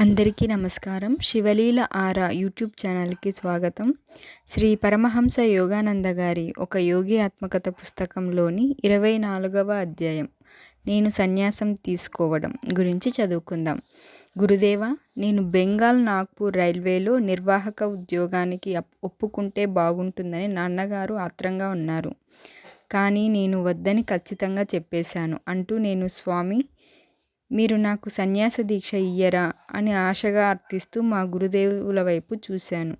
అందరికీ నమస్కారం. శివలీల ఆరా యూట్యూబ్ ఛానల్కి స్వాగతం. శ్రీ పరమహంస యోగానంద గారి ఒక యోగి ఆత్మకథ పుస్తకంలోని ఇరవై నాలుగవ అధ్యాయం నేను సన్యాసం తీసుకోవడం గురించి చదువుకుందాం. గురుదేవ నేను బెంగాల్ నాగ్పూర్ రైల్వేలో నిర్వాహక ఉద్యోగానికి అప్- ఒప్పుకుంటే బాగుంటుందని నాన్నగారు ఆత్రంగా ఉన్నారు. కానీ నేను వద్దని ఖచ్చితంగా చెప్పేశాను అంటూ నేను స్వామి మీరు నాకు సన్యాస దీక్ష ఇయ్యరా అని ఆశగా అర్థిస్తూ మా గురుదేవుల వైపు చూశాను.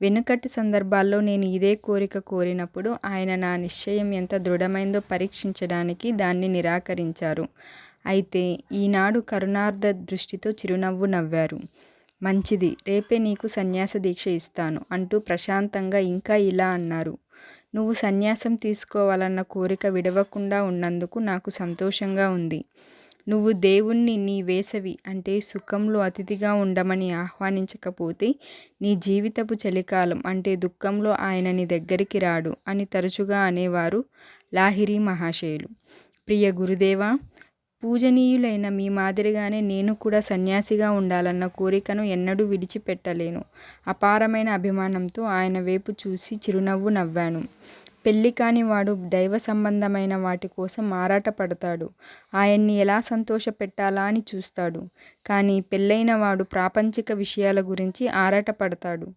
వెనుకటి సందర్భాల్లో నేను ఇదే కోరిక కోరినప్పుడు ఆయన నా నిశ్చయం ఎంత దృఢమైందో పరీక్షించడానికి దాన్ని నిరాకరించారు. అయితే ఈనాడు కరుణార్థ దృష్టితో చిరునవ్వు నవ్వారు. మంచిది రేపే నీకు సన్యాస దీక్ష ఇస్తాను అంటూ ప్రశాంతంగా ఇంకా ఇలా అన్నారు. నువ్వు సన్యాసం తీసుకోవాలన్న కోరిక విడవకుండా ఉన్నందుకు నాకు సంతోషంగా ఉంది. నువ్వు దేవుణ్ణి నీ వేసవి అంటే సుఖంలో అతిథిగా ఉండమని ఆహ్వానించకపోతే నీ జీవితపు చలికాలం అంటే దుఃఖంలో ఆయన నీ దగ్గరికి రాడు అని తరచుగా అనేవారు లాహిరి మహాశయులు. ప్రియ గురుదేవా పూజనీయులైన మీ మాదిరిగానే నేను కూడా సన్యాసిగా ఉండాలన్న కోరికను ఎన్నడూ విడిచిపెట్టలేను. అపారమైన అభిమానంతో ఆయన వైపు చూసి చిరునవ్వు నవ్వాను. పెళ్ళి కాని వాడు దైవ సంబంధమైన వాటి కోసం ఆరాటపడతాడు. ఆయన్ని ఎలా సంతోషపెట్టాలా అని చూస్తాడు. కానీ పెళ్ళైన వాడు ప్రాపంచిక విషయాల గురించి ఆరాటపడతాడు.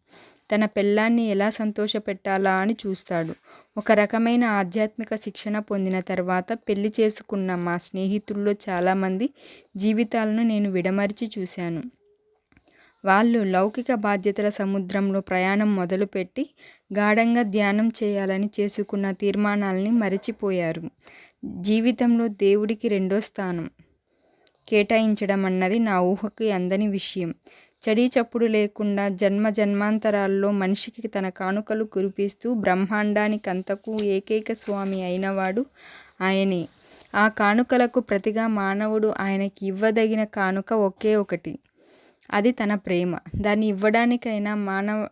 తన పెళ్ళాన్ని ఎలా సంతోషపెట్టాలా అని చూస్తాడు. ఒక రకమైన ఆధ్యాత్మిక శిక్షణ పొందిన తర్వాత పెళ్ళి చేసుకున్న మా స్నేహితుల్లో చాలామంది జీవితాలను నేను విడమరిచి చూశాను. వాళ్ళు లౌకిక బాధ్యతల సముద్రంలో ప్రయాణం మొదలుపెట్టి గాఢంగా ధ్యానం చేయాలని చేసుకున్న తీర్మానాల్ని మరిచిపోయారు. జీవితంలో దేవుడికి రెండో స్థానం కేటాయించడం అన్నది నా ఊహకి అందని విషయం. చడీ చప్పుడు లేకుండా జన్మ జన్మాంతరాల్లో మనిషికి తన కానుకలు కురిపిస్తూ బ్రహ్మాండానికంతకు ఏకైక స్వామి అయినవాడు ఆయనే. ఆ కానుకలకు ప్రతిగా మానవుడు ఆయనకి ఇవ్వదగిన కానుక ఒకే ఒకటి. అది తన ప్రేమ. దాన్ని ఇవ్వడానికైనా మానవ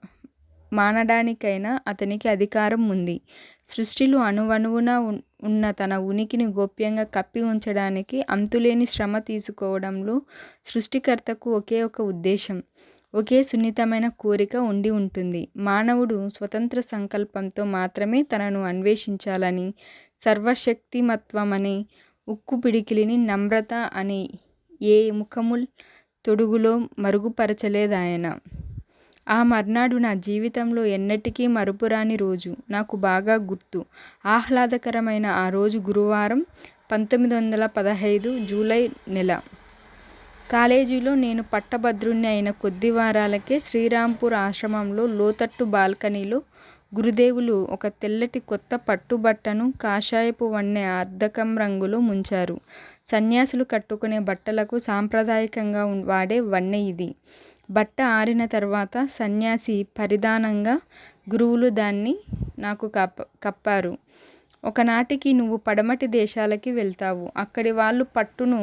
మానడానికైనా అతనికి అధికారం ఉంది. సృష్టిలో అణువణువున ఉన్న తన ఉనికిని గోప్యంగా కప్పి ఉంచడానికి అంతులేని శ్రమ తీసుకోవడంలో సృష్టికర్తకు ఒకే ఒక ఉద్దేశం. ఒకే సున్నితమైన కోరిక ఉండి ఉంటుంది. మానవుడు స్వతంత్ర సంకల్పంతో మాత్రమే తనను అన్వేషించాలని సర్వశక్తిమత్వం అనే ఉక్కు పిడికిలిని నమ్రత అనే ఏ ముఖముల్ తొడుగులో మరుగుపరచలేదాయన. ఆ మర్నాడు నా జీవితంలో ఎన్నటికీ మరుపురాని రోజు. నాకు బాగా గుర్తు. ఆహ్లాదకరమైన ఆ రోజు గురువారం పంతొమ్మిది వందల పదహైదు జూలై నెల. కాలేజీలో నేను పట్టభద్రుణ్ణి అయిన కొద్ది వారాలకే శ్రీరాంపూర్ ఆశ్రమంలో లోతట్టు బాల్కనీలో గురుదేవులు ఒక తెల్లటి కొత్త పట్టుబట్టను కాషాయపు వన్నె అద్దకం రంగులో ముంచారు. సన్యాసులు కట్టుకునే బట్టలకు సాంప్రదాయకంగా వాడే వన్నె ఇది. బట్ట ఆరిన తర్వాత సన్యాసి పరిధానంగా గురువులు దాన్ని నాకు కప్ప కప్పారు. ఒకనాటికి నువ్వు పడమటి దేశాలకి వెళ్తావు. అక్కడి వాళ్ళు పట్టును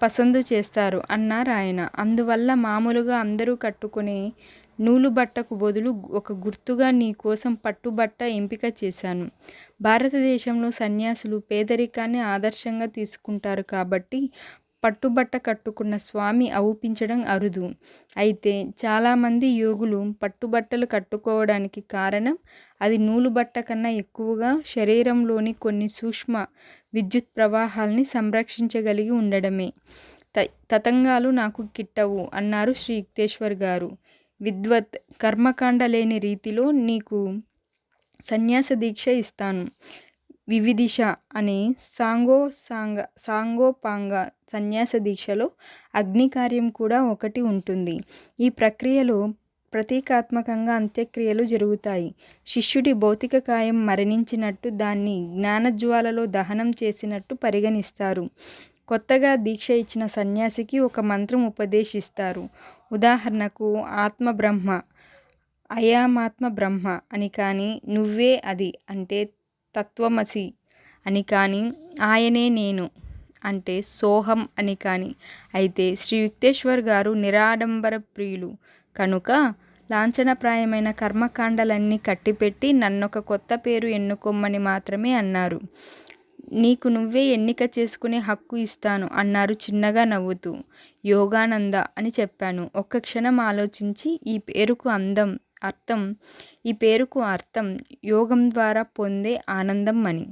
పసందు చేస్తారు అన్నారు ఆయన అందువల్ల మామూలుగా అందరూ కట్టుకునే నూలు బట్టకు బదులు ఒక గుర్తుగా నీ కోసం పట్టుబట్ట ఎంపిక చేశాను. భారతదేశంలో సన్యాసులు పేదరికాన్ని ఆదర్శంగా తీసుకుంటారు కాబట్టి పట్టుబట్ట కట్టుకున్న స్వామి అవుపించడం అరుదు. అయితే చాలామంది యోగులు పట్టుబట్టలు కట్టుకోవడానికి కారణం అది నూలు బట్ట కన్నా ఎక్కువగా శరీరంలోని కొన్ని సూక్ష్మ విద్యుత్ ప్రవాహాల్ని సంరక్షించగలిగి ఉండడమే. త తతంగాలు నాకు కిట్టవు అన్నారు శ్రీ యుక్తేశ్వర్ గారు. విద్వత్ కర్మకాండ లేని రీతిలో నీకు సన్యాస దీక్ష ఇస్తాను. వివిధిష అనే సాంగో సాంగ సాంగోపాంగ సన్యాస దీక్షలో అగ్ని కార్యం కూడా ఒకటి ఉంటుంది. ఈ ప్రక్రియలో ప్రతీకాత్మకంగా అంత్యక్రియలు జరుగుతాయి. శిష్యుడి భౌతిక కాయం మరణించినట్టు దాన్ని జ్ఞానజ్వాలలో దహనం చేసినట్టు పరిగణిస్తారు. కొత్తగా దీక్ష ఇచ్చిన సన్యాసికి ఒక మంత్రం ఉపదేశిస్తారు. ఉదాహరణకు ఆత్మ బ్రహ్మ అయామాత్మ బ్రహ్మ అని కానీ నువ్వే అది అంటే తత్వమసి అని కానీ ఆయనే నేను అంటే సోహం అని కానీ. అయితే శ్రీ యుక్తేశ్వర్ గారు నిరాడంబర ప్రియులు. కనుక లాంఛనప్రాయమైన కర్మకాండలన్నీ కట్టిపెట్టి నన్నొక కొత్త పేరు ఎన్నుకోమని మాత్రమే అన్నారు. నీకు నువ్వే ఎన్నిక చేసుకునే హక్కు ఇస్తాను అన్నారు చిన్నగా నవ్వుతూ. యోగానంద అని చెప్పాను. ఒక్క క్షణం ఆలోచించి ఈ పేరుకు అందం అర్థం ఈ పేరుకు అర్థం యోగం ద్వారా పొందే ఆనందం అని.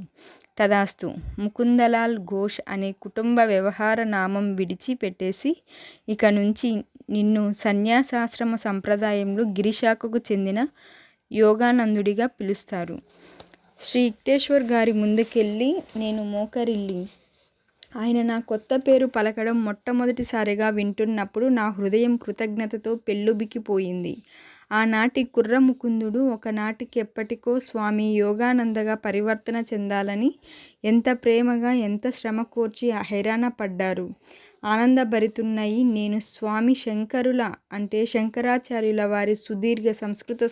తదాస్తు ముకుందలాల్ ఘోష్ అనే కుటుంబ వ్యవహార నామం విడిచి పెట్టేసి ఇక నుంచి నిన్ను సన్యాసాశ్రమ సంప్రదాయంలో గిరిశాఖకు చెందిన యోగానందుడిగా పిలుస్తారు. శ్రీ యుక్తేశ్వర్ గారి ముందుకెళ్ళి నేను మోకరిల్లి ఆయన నా కొత్త పేరు పలకడం మొట్టమొదటిసారిగా వింటున్నప్పుడు నా హృదయం కృతజ్ఞతతో పెళ్ళుబికిపోయింది ఆనాటి కుర్ర ముకుందుడు ఒకనాటికెప్పటికో స్వామి యోగానందగా పరివర్తన చెందాలని ఎంత ప్రేమగా, ఎంత శ్రమ కోర్చి హైరానాపడ్డారు. ఆనందభరితుణ్ణయి నేను స్వామి శంకరుల అంటే శంకరాచార్యుల వారి సుదీర్ఘ సంస్కృత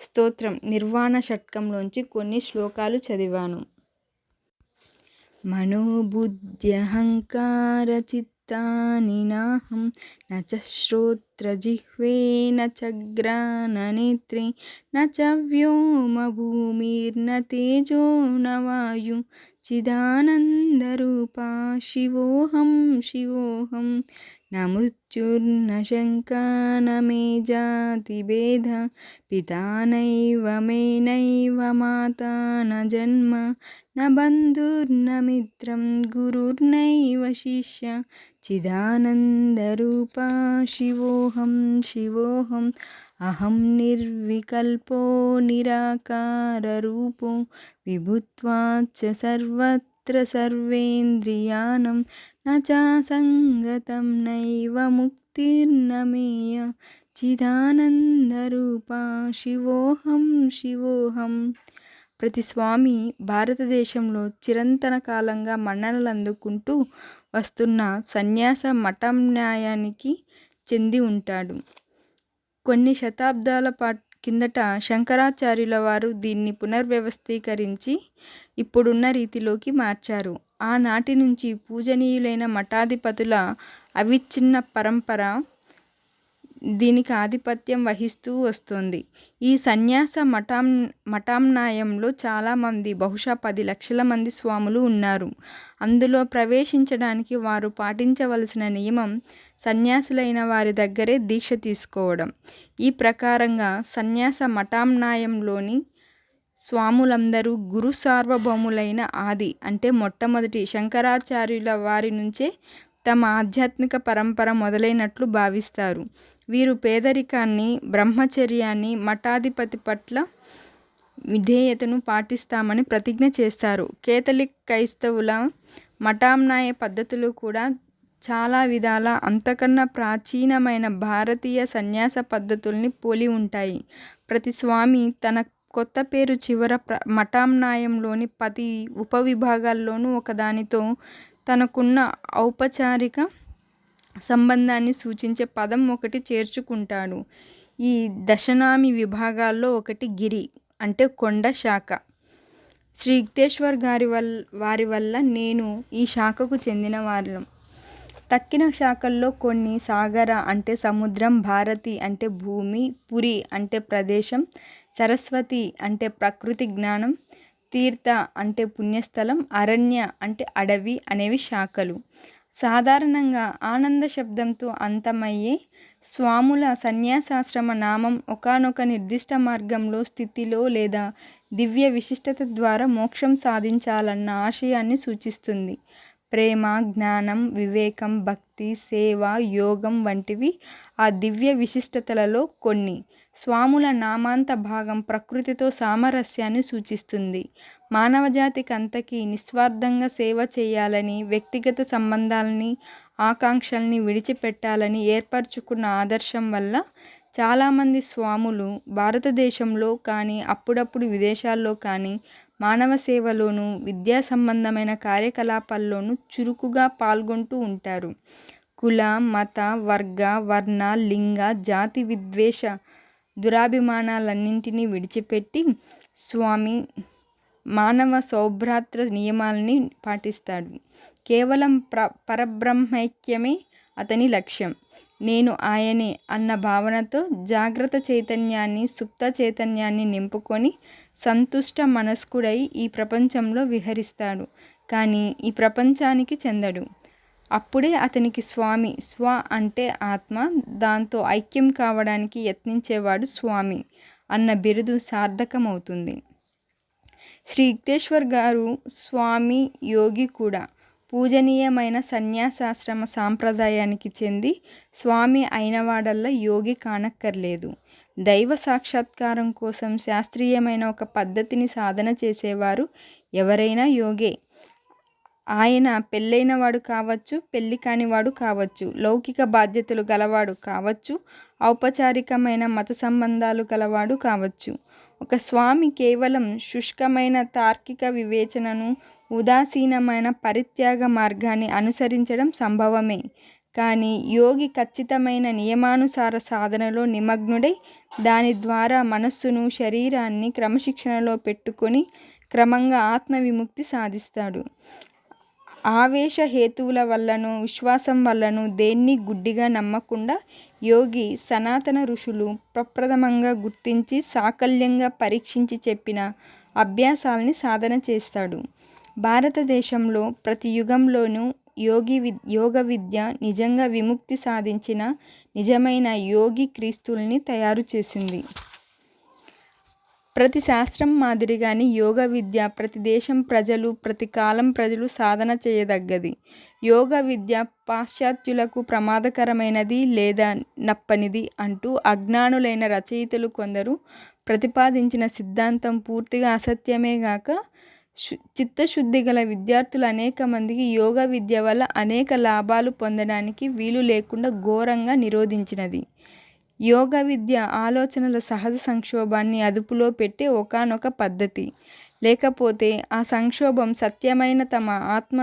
స్తోత్రం నిర్వాణ షట్కంలోంచి కొన్ని శ్లోకాలు చదివాను. మనోబుద్ధ్యహంకారచిత్తాని నాహం న చ శ్రోత్రజిహ్వే న చఘ్రాణనేత్రే న చ వ్యోమభూమిర్న తేజో న వాయుః చిదానందరూపా శివోऽహం శివోऽహం న మృత్యుర్న శంకా న మే జాతిభేదः పితా నైవ మే నైవ మాతా న జన్మ న బంధుర్న మిత్రం గురుర్నైవ శిష్యः చిదానందరూపా శివోహం శివోహం అహం నిర్వికల్పో నిరాకారూపో విభుత్వాచ్చ సర్వత్ర సర్వేంద్రియాణం నచాసంగతం నైవ ముక్తిర్నమేయ చిదానందరూపా శివోహం శివోహం. ప్రతి స్వామి భారతదేశంలో చిరంతన కాలంగా మన్ననలు అందుకుంటూ వస్తున్న సన్యాస మఠం న్యాయానికి చెంది ఉంటాడు. కొన్ని శతాబ్దాల కిందట శంకరాచార్యుల వారు దీన్ని పునర్వ్యవస్థీకరించి ఇప్పుడున్న రీతిలోకి మార్చారు. ఆనాటి నుంచి పూజనీయులైన మఠాధిపతుల అవిచ్ఛిన్న పరంపర దీనికి ఆధిపత్యం వహిస్తూ వస్తుంది ఈ సన్యాస మఠాం మఠాన్యాయంలో చాలామంది బహుశా పది లక్షల మంది స్వాములు ఉన్నారు. అందులో ప్రవేశించడానికి వారు పాటించవలసిన నియమం సన్యాసులైన వారి దగ్గరే దీక్ష తీసుకోవడం. ఈ ప్రకారంగా సన్యాస మఠాన్యాయంలోని స్వాములందరూ గురు సార్వభౌములైన ఆది అంటే మొట్టమొదటి శంకరాచార్యుల వారి నుంచే తమ ఆధ్యాత్మిక పరంపర మొదలైనట్లు భావిస్తారు. వీరు పేదరికాన్ని, బ్రహ్మచర్యాన్ని, మఠాధిపతి పట్ల విధేయతను పాటిస్తామని ప్రతిజ్ఞ చేస్తారు. కేథలిక్ క్రైస్తవుల మఠాన్యాయ పద్ధతులు కూడా చాలా విధాల అంతకన్నా ప్రాచీనమైన భారతీయ సన్యాస పద్ధతుల్ని పోలి ఉంటాయి. ప్రతి స్వామి తన కొత్త పేరు చివర మఠాన్యాయంలోని పది ఉపవిభాగాల్లోనూ ఒకదానితో తనకున్న ఔపచారిక సంబంధాన్ని సూచించే పదం ఒకటి చేర్చుకుంటాడు. ఈ దశనామి విభాగాల్లో ఒకటి గిరి అంటే కొండ శాఖ. శ్రీ యుక్తేశ్వర్ వారి వల్ల నేను ఈ శాఖకు చెందిన వాళ్ళం తక్కిన శాఖల్లో కొన్ని సాగర అంటే సముద్రం, భారతి అంటే భూమి, పురి అంటే ప్రదేశం, సరస్వతి అంటే ప్రకృతి జ్ఞానం, తీర్థ అంటే పుణ్యస్థలం, అరణ్య అంటే అడవి అనేవి శాఖలు. సాధారణంగా ఆనంద శబ్దంతో అంతమయ్యే స్వాముల సన్యాసాశ్రమ నామం ఒకానొక నిర్దిష్ట మార్గంలో, స్థితిలో లేదా దివ్య విశిష్టత ద్వారా మోక్షం సాధించాలన్న ఆశయాన్ని సూచిస్తుంది. ప్రేమ, జ్ఞానం, వివేకం, భక్తి, సేవ, యోగం వంటివి ఆ దివ్య విశిష్టతలలో కొన్ని. స్వాముల నామాంత భాగం ప్రకృతితో సామరస్యాన్ని సూచిస్తుంది. మానవజాతికంతకీ నిస్వార్థంగా సేవ చేయాలని వ్యక్తిగత సంబంధాల్ని, ఆకాంక్షల్ని విడిచిపెట్టాలని ఏర్పరచుకున్న ఆదర్శం వల్ల చాలామంది స్వాములు భారతదేశంలో కానీ, అప్పుడప్పుడు విదేశాల్లో కానీ మానవ సేవలోనూ విద్యా సంబంధమైన కార్యకలాపాల్లోనూ చురుకుగా పాల్గొంటూ ఉంటారు. కుల, మత, వర్గ, వర్ణ, లింగ, జాతి విద్వేష దురాభిమానాలన్నింటినీ విడిచిపెట్టి స్వామి మానవ సౌభ్రాత్ర నియమాల్ని పాటిస్తాడు. కేవలం ప్ర పరబ్రహ్మైక్యమే అతని లక్ష్యం. నేను ఆయనే అన్న భావనతో జాగ్రత్త చైతన్యాన్ని, సుప్త చైతన్యాన్ని నింపుకొని సంతుష్ట మనస్కుడై ఈ ప్రపంచంలో విహరిస్తాడు. కానీ ఈ ప్రపంచానికి చెందడు. అప్పుడే అతనికి స్వామి స్వ అంటే ఆత్మ దాంతో ఐక్యం కావడానికి యత్నించేవాడు స్వామి అన్న బిరుదు సార్థకమవుతుంది. శ్రీ యుక్తేశ్వర్ గారు స్వామి యోగి కూడా పూజనీయమైన సన్యాసాశ్రమ సాంప్రదాయానికి చెంది స్వామి అయినవాడల్లా యోగి కానక్కర్లేదు. దైవ సాక్షాత్కారం కోసం శాస్త్రీయమైన ఒక పద్ధతిని సాధన చేసేవారు ఎవరైనా యోగే. ఆయన పెళ్ళైన వాడు కావచ్చు పెళ్ళి కానివాడు కావచ్చు లౌకిక బాధ్యతలు గలవాడు కావచ్చు ఔపచారికమైన మత సంబంధాలు గలవాడు కావచ్చు. ఒక స్వామి కేవలం శుష్కమైన తార్కిక వివేచనను ఉదాసీనమైన పరిత్యాగ మార్గాన్ని అనుసరించడం సంభవమే. కానీ యోగి ఖచ్చితమైన నియమానుసార సాధనలో నిమగ్నుడై దాని ద్వారా మనస్సును శరీరాన్ని క్రమశిక్షణలో పెట్టుకొని క్రమంగా ఆత్మవిముక్తి సాధిస్తాడు. ఆవేశ హేతువుల వల్లను విశ్వాసం వల్లను దేన్ని గుడ్డిగా నమ్మకుండా యోగి సనాతన ఋషులు ప్రప్రథమంగా గుర్తించి సాకల్యంగా పరీక్షించి చెప్పిన అభ్యాసాలని సాధన చేస్తాడు. భారతదేశంలో ప్రతి యుగంలోనూ యోగి వి యోగ విద్య నిజంగా విముక్తి సాధించిన నిజమైన యోగి క్రీస్తుల్ని తయారు చేసింది. ప్రతి శాస్త్రం మాదిరిగానే యోగ విద్య ప్రతి దేశం ప్రజలు ప్రతి కాలం ప్రజలు సాధన చేయదగ్గది. యోగ విద్య పాశ్చాత్యులకు ప్రమాదకరమైనది లేదా నప్పనిది అంటూ అజ్ఞానులైన రచయితలు కొందరు ప్రతిపాదించిన సిద్ధాంతం పూర్తిగా అసత్యమే గాక చిత్తశుద్ధి గల విద్యార్థులు అనేక మందికి యోగ విద్య వల్ల అనేక లాభాలు పొందడానికి వీలు లేకుండా ఘోరంగా నిరోధించినది. యోగ విద్య ఆలోచనల సహజ సంక్షోభాన్ని అదుపులో పెట్టే ఒకానొక పద్ధతి. లేకపోతే ఆ సంక్షోభం సత్యమైన తమ ఆత్మ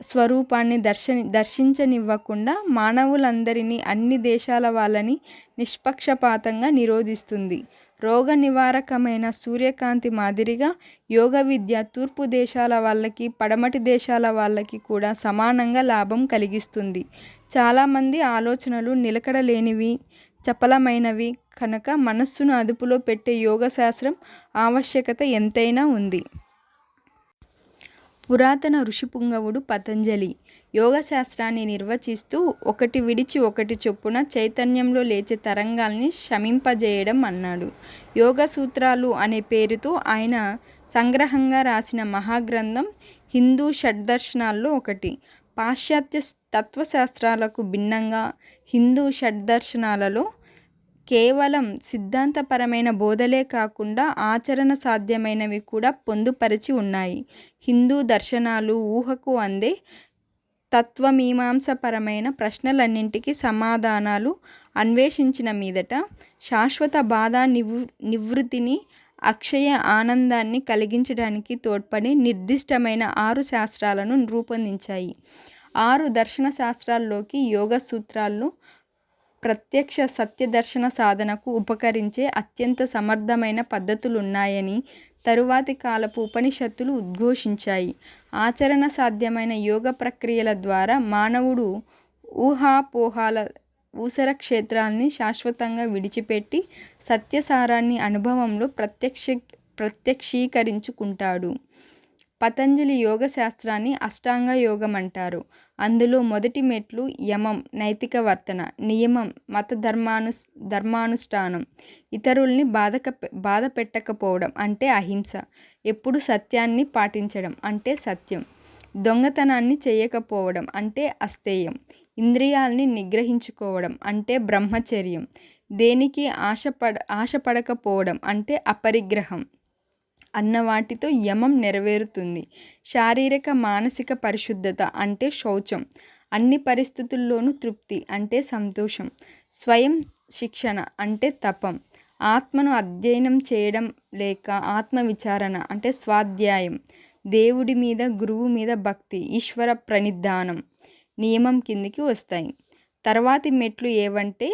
స్వరూపాన్ని దర్శని దర్శించనివ్వకుండా మానవులందరినీ అన్ని దేశాల వాళ్ళని నిష్పక్షపాతంగా నిరోధిస్తుంది. రోగ నివారకమైన సూర్యకాంతి మాదిరిగా యోగ విద్య తూర్పు దేశాల వాళ్ళకి పడమటి దేశాల వాళ్ళకి కూడా సమానంగా లాభం కలిగిస్తుంది. చాలామంది ఆలోచనలు నిలకడలేనివి చపలమైనవి. కనుక మనస్సును అదుపులో పెట్టే యోగ శాస్త్రం ఆవశ్యకత ఎంతైనా ఉంది. పురాతన ఋషిపుంగవుడు పతంజలి. యోగ శాస్త్రాన్ని నిర్వచిస్తూ ఒకటి విడిచి ఒకటి చొప్పున చైతన్యంలో లేచే తరంగాల్ని శమింపజేయడం అన్నాడు. యోగ సూత్రాలు అనే పేరుతో ఆయన సంగ్రహంగా రాసిన మహాగ్రంథం హిందూ షడ్దర్శనాల్లో ఒకటి. పాశ్చాత్య తత్వశాస్త్రాలకు భిన్నంగా హిందూ షడ్దర్శనాలలో కేవలం సిద్ధాంతపరమైన బోధలే కాకుండా ఆచరణ సాధ్యమైనవి కూడా పొందుపరిచి ఉన్నాయి. హిందూ దర్శనాలు ఊహకు అందే తత్వమీమాంసపరమైన ప్రశ్నలన్నింటికి సమాధానాలు అన్వేషించిన మీదట శాశ్వత బాధ నివృ నివృత్తిని అక్షయ ఆనందాన్ని కలిగించడానికి తోడ్పడి నిర్దిష్టమైన ఆరు శాస్త్రాలను రూపొందించాయి. ఆరు దర్శన శాస్త్రాల్లోకి యోగ సూత్రాలను ప్రత్యక్ష సత్యదర్శన సాధనకు ఉపకరించే అత్యంత సమర్థమైన పద్ధతులున్నాయని తరువాతి కాలపు ఉపనిషత్తులు ఉద్ఘోషించాయి. ఆచరణ సాధ్యమైన యోగ ప్రక్రియల ద్వారా మానవుడు ఊహాపోహాల ఊసర క్షేత్రాల్ని శాశ్వతంగా విడిచిపెట్టి సత్యసారాన్ని అనుభవంలో ప్రత్యక్ష ప్రత్యక్షీకరించుకుంటాడు. పతంజలి యోగ శాస్త్రాన్ని అష్టాంగ యోగం అంటారు అందులో మొదటి మెట్లు యమం నైతిక వర్తన నియమం మత ధర్మాను ధర్మానుష్ఠానం. ఇతరుల్ని బాధక బాధ పెట్టకపోవడం అంటే అహింస. ఎప్పుడు సత్యాన్ని పాటించడం అంటే సత్యం. దొంగతనాన్ని చేయకపోవడం అంటే అస్తేయం ఇంద్రియాల్ని నిగ్రహించుకోవడం అంటే బ్రహ్మచర్యం. దేనికి ఆశపడ ఆశపడకపోవడం అంటే అపరిగ్రహం. అన్న వాటితో యమం నెరవేరుతుంది. శారీరక మానసిక పరిశుద్ధత అంటే శౌచం. అన్ని పరిస్థితుల్లోనూ తృప్తి అంటే సంతోషం. స్వయం శిక్షణ అంటే తపం. ఆత్మను అధ్యయనం చేయడం లేక ఆత్మ విచారణ అంటే స్వాధ్యాయం. దేవుడి మీద గురువు మీద భక్తి ఈశ్వర ప్రణిధానం నియమం కిందికి వస్తాయి. తర్వాతి మెట్లు ఏవంటే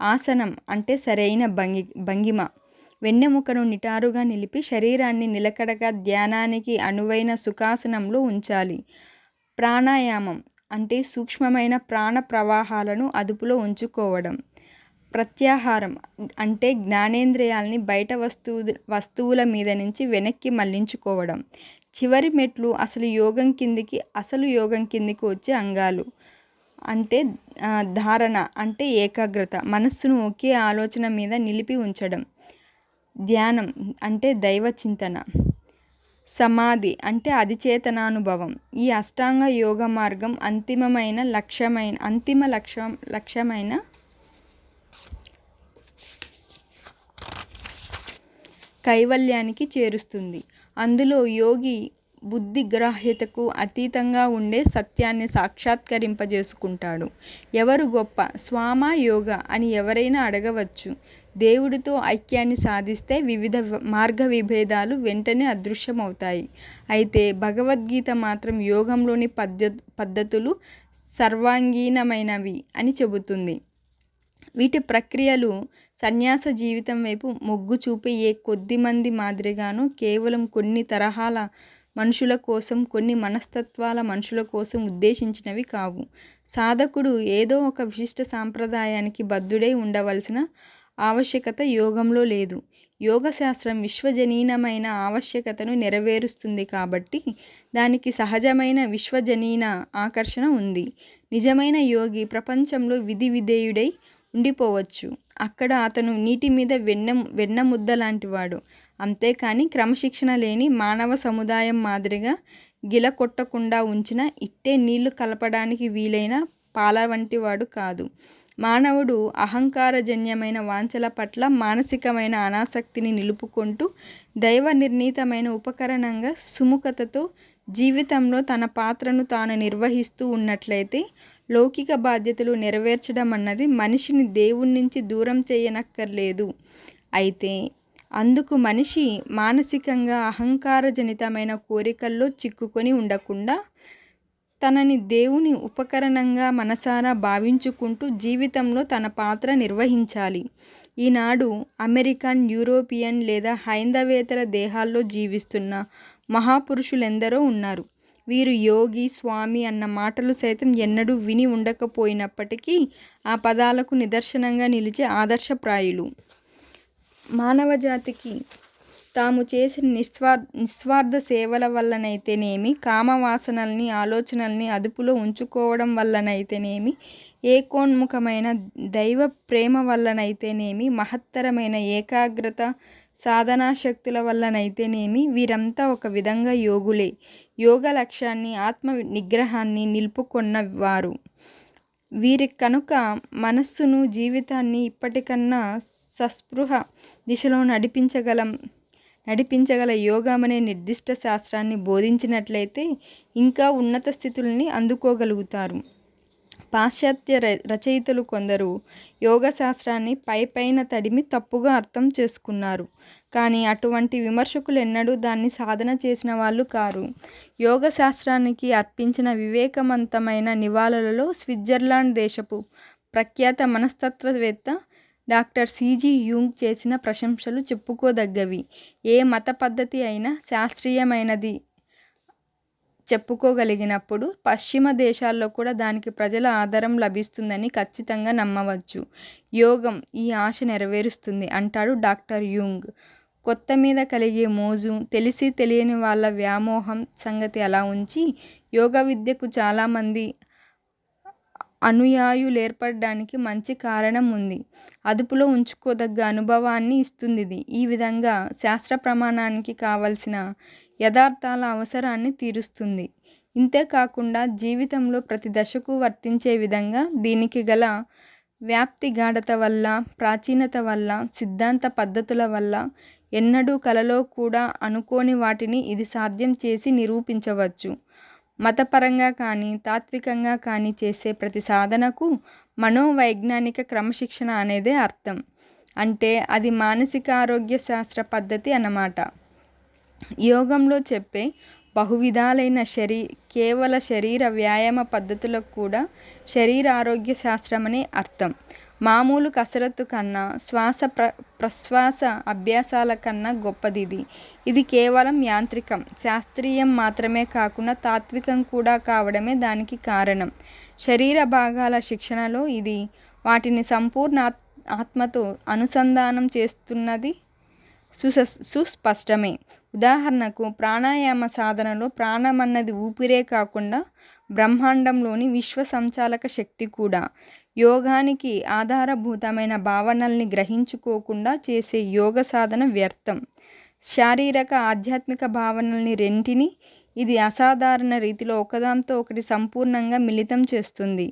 ఆసనం అంటే సరైన భంగి భంగిమ. వెన్నెముకను నిటారుగా నిలిపి శరీరాన్ని నిలకడగా ధ్యానానికి అనువైన సుఖాసనంలో ఉంచాలి. ప్రాణాయామం అంటే సూక్ష్మమైన ప్రాణ ప్రవాహాలను అదుపులో ఉంచుకోవడం. ప్రత్యాహారం అంటే జ్ఞానేంద్రియాల్ని బయట వస్తువు వస్తువుల మీద నుంచి వెనక్కి మళ్ళించుకోవడం. చివరి మెట్లు అసలు యోగం కిందికి అసలు యోగం కిందికి వచ్చే అంగాలు. అంటే ధారణ అంటే ఏకాగ్రత. మనస్సును ఒకే ఆలోచన మీద నిలిపి ఉంచడం. ధ్యానం అంటే దైవ చింతన. సమాధి అంటే అధిచేతనానుభవం. ఈ అష్టాంగ యోగ మార్గం అంతిమమైన లక్ష్యమైన అంతిమ లక్ష్యం లక్ష్యమైన కైవల్యానికి చేరుస్తుంది. అందులో యోగి బుద్ధి గ్రాహ్యతకు అతీతంగా ఉండే సత్యాన్ని సాక్షాత్కరింపజేసుకుంటాడు. ఎవరు గొప్ప? స్వామ యోగ అని ఎవరైనా అడగవచ్చు. దేవుడితో ఐక్యాన్ని సాధిస్తే వివిధ మార్గ విభేదాలు వెంటనే అదృశ్యమవుతాయి. అయితే భగవద్గీత మాత్రం యోగంలోని పద్ధ పద్ధతులు సర్వాంగీణమైనవి అని చెబుతుంది. వీటి ప్రక్రియలు సన్యాస జీవితం వైపు మొగ్గు చూపే ఏ కొద్ది మంది మాదిరిగానో కేవలం కొన్ని తరహాల మనుషుల కోసం కొన్ని మనస్తత్వాల మనుషుల కోసం ఉద్దేశించినవి కావు. సాధకుడు ఏదో ఒక విశిష్ట సాంప్రదాయానికి బద్ధుడై ఉండవలసిన ఆవశ్యకత యోగంలో లేదు. యోగ శాస్త్రం విశ్వజనీనమైన ఆవశ్యకతను నెరవేరుస్తుంది కాబట్టి దానికి సహజమైన విశ్వజనీన ఆకర్షణ ఉంది. నిజమైన యోగి ప్రపంచంలో విధి విధేయుడై ఉండిపోవచ్చు. అక్కడ అతను నీటి మీద వెన్న వెన్న ముద్ద లాంటివాడు. అంతేకాని క్రమశిక్షణ లేని మానవ సముదాయం మాదిరిగా గిల కొట్టకుండా ఉంచిన ఇట్టే నీళ్ళు కలపడానికి వీలైన పాల వంటివాడు కాదు. మానవుడు అహంకారజన్యమైన వాంఛల పట్ల మానసికమైన అనాసక్తిని నిలుపుకుంటూ దైవ నిర్ణీతమైన ఉపకరణంగా సుముఖతతో జీవితంలో తన పాత్రను తాను నిర్వహిస్తూ ఉన్నట్లయితే లౌకిక బాధ్యతలు నెరవేర్చడం అన్నది మనిషిని దేవుడి నుంచి దూరం చేయనక్కర్లేదు. అయితే అందుకు మనిషి మానసికంగా అహంకారజనితమైన కోరికల్లో చిక్కుకొని ఉండకుండా తనని దేవుని ఉపకరణంగా మనసారా భావించుకుంటూ జీవితంలో తన పాత్ర నిర్వహించాలి. ఈనాడు అమెరికన్ యూరోపియన్ లేదా హైందవేతర దేహాల్లో జీవిస్తున్న మహాపురుషులెందరో ఉన్నారు. వీరు యోగి స్వామి అన్న మాటలు సైతం ఎన్నడూ విని ఉండకపోయినప్పటికీ ఆ పదాలకు నిదర్శనంగా నిలిచే ఆదర్శప్రాయులు. మానవ జాతికి తాము చేసిన నిస్వార్ నిస్వార్థ సేవల వల్లనైతేనేమి కామవాసనల్ని ఆలోచనల్ని అదుపులో ఉంచుకోవడం వల్లనైతేనేమి ఏకోన్ముఖమైన దైవ ప్రేమ వల్లనైతేనేమి మహత్తరమైన ఏకాగ్రత సాధనా శక్తుల వల్లనైతేనేమి వీరంతా ఒక విధంగా యోగులే. యోగ లక్ష్యాన్ని ఆత్మ నిగ్రహాన్ని నిలుపుకొన్న వారు వీరి కనుక మనస్సును జీవితాన్ని ఇప్పటికన్నా సస్పృహ దిశలో నడిపించగలం నడిపించగల యోగం అనే నిర్దిష్ట శాస్త్రాన్ని బోధించినట్లయితే ఇంకా ఉన్నత స్థితుల్ని అందుకోగలుగుతారు. పాశ్చాత్య రచయితలు కొందరు యోగ శాస్త్రాన్ని పైపైన తడిమి తప్పుగా అర్థం చేసుకున్నారు. కానీ అటువంటి విమర్శకులు ఎన్నడూ దాన్ని సాధన చేసిన వాళ్ళు కారు. యోగ శాస్త్రానికి అర్పించిన వివేకవంతమైన నివాళులలో స్విట్జర్లాండ్ దేశపు ప్రఖ్యాత మనస్తత్వవేత్త డాక్టర్ సిజి యూంగ్ చేసిన ప్రశంసలు చెప్పుకోదగ్గవి. ఏ మత పద్ధతి అయినా శాస్త్రీయమైనది చెప్పుకోగలిగినప్పుడు పశ్చిమ దేశాల్లో కూడా దానికి ప్రజల ఆదరం లభిస్తుందని ఖచ్చితంగా నమ్మవచ్చు. యోగం ఈ ఆశ నెరవేరుస్తుంది అంటాడు డాక్టర్ యూంగ్. కొత్త మీద కలిగే మోజు తెలిసి తెలియని వాళ్ళ వ్యామోహం సంగతి అలా ఉంచి యోగ విద్యకు చాలామంది అనుయాయులు ఏర్పడడానికి మంచి కారణం ఉంది అదుపులో ఉంచుకోదగ్గ అనుభవాన్ని ఇస్తుంది ఇది ఈ విధంగా శాస్త్ర ప్రమాణానికి కావలసిన యథార్థాల అవసరాన్ని తీరుస్తుంది. ఇంతేకాకుండా జీవితంలో ప్రతి దశకు వర్తించే విధంగా దీనికి గల వ్యాప్తి గాఢత వల్ల ప్రాచీనత వల్ల సిద్ధాంత పద్ధతుల వల్ల ఎన్నడూ కలలో కూడా అనుకోని వాటిని ఇది సాధ్యం చేసి నిరూపించవచ్చు. మతపరంగా కానీ తాత్వికంగా కానీ చేసే ప్రతి సాధనకు మనోవైజ్ఞానిక క్రమశిక్షణ అనేదే అర్థం. అంటే అది మానసిక ఆరోగ్య శాస్త్ర పద్ధతి అన్నమాట. యోగంలో చెప్పే బహువిధాలైన శరీ కేవల శరీర వ్యాయామ పద్ధతులకు కూడా శరీర ఆరోగ్య శాస్త్రమనే అర్థం. మామూలు కసరత్తు కన్నా శ్వాస ప్ర ప్రశ్వాస అభ్యాసాల కన్నా గొప్పది ఇది ఇది కేవలం యాంత్రికం. శాస్త్రీయం మాత్రమే కాకుండా తాత్వికం కూడా కావడమే దానికి కారణం. శరీర భాగాల శిక్షణలో ఇది వాటిని సంపూర్ణ ఆత్మతో అనుసంధానం చేస్తున్నది సుస సుస్పష్టమే. ఉదాహరణకు ప్రాణాయామ సాధనలో ప్రాణం అన్నది ఊపిరే కాకుండా బ్రహ్మాండంలోని విశ్వ సంచాలక శక్తి కూడా. యోగానికి ఆధారభూతమైన భావనల్ని గ్రహించుకోకుండా చేసే యోగ సాధన వ్యర్థం. శారీరక ఆధ్యాత్మిక భావనల్ని రెంటిని ఇది అసాధారణ రీతిలో ఒకదాంతో ఒకటి సంపూర్ణంగా మిళితం చేస్తుంది.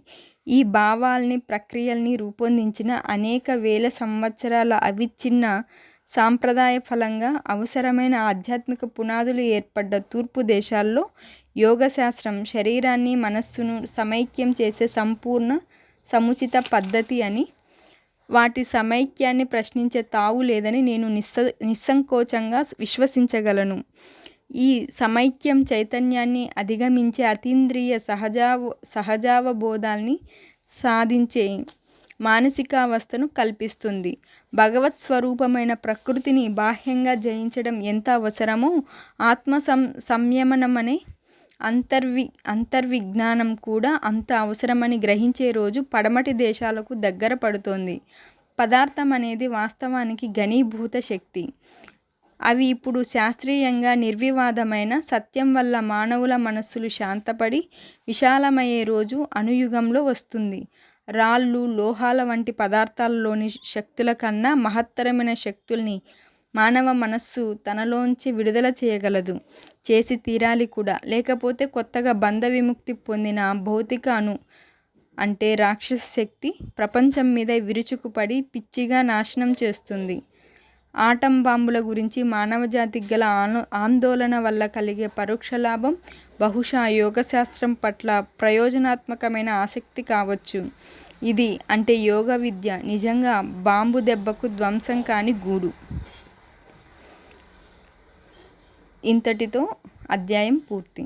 ఈ భావాల్ని ప్రక్రియల్ని రూపొందించిన అనేక వేల సంవత్సరాల అవిచ్ఛిన్న సాంప్రదాయ ఫలంగా అవసరమైన ఆధ్యాత్మిక పునాదులు ఏర్పడ్డ తూర్పు దేశాల్లో యోగశాస్త్రం శరీరాన్ని మనస్సును సమైక్యం చేసే సంపూర్ణ సముచిత పద్ధతి అని. వాటి సమైక్యాన్ని ప్రశ్నించే తావు లేదని నేను నిస్స నిస్సంకోచంగా విశ్వసించగలను. ఈ సమైక్యం చైతన్యాన్ని అధిగమించే అతీంద్రియ సహజావ సహజావబోధాల్ని సాధించే మానసికావస్థను కల్పిస్తుంది. భగవత్ స్వరూపమైన ప్రకృతిని బాహ్యంగా జయించడం ఎంత అవసరమో ఆత్మ సం సంయమనం అనే అంతర్వి అంతర్విజ్ఞానం కూడా అంత అవసరమని గ్రహించే రోజు పడమటి దేశాలకు దగ్గర పడుతోంది. పదార్థం అనేది వాస్తవానికి ఘనీభూత శక్తి. అవి ఇప్పుడు శాస్త్రీయంగా నిర్వివాదమైన సత్యం వల్ల మానవుల మనస్సులు శాంతపడి విశాలమయ్యే రోజు అనుయుగంలో వస్తుంది. రాళ్ళు లోహాల వంటి పదార్థాలలోని శక్తుల కన్నా మహత్తరమైన శక్తుల్ని మానవ మనస్సు తనలోంచి విడుదల చేయగలదు. చేసి తీరాలి కూడా. లేకపోతే కొత్తగా బంధ విముక్తి పొందిన భౌతిక అణు అంటే రాక్షస శక్తి ప్రపంచం మీద విరుచుకుపడి పిచ్చిగా నాశనం చేస్తుంది. ఆటం బాంబుల గురించి మానవజాతికి గల ఆందోళన వల్ల కలిగే పరోక్ష లాభం బహుశా యోగశాస్త్రం పట్ల ప్రయోజనాత్మకమైన ఆసక్తి కావచ్చు. ఇది అంటే యోగ విద్య నిజంగా బాంబు దెబ్బకు ధ్వంసం కాని గూడు. ఇంతటితో అధ్యాయం పూర్తి.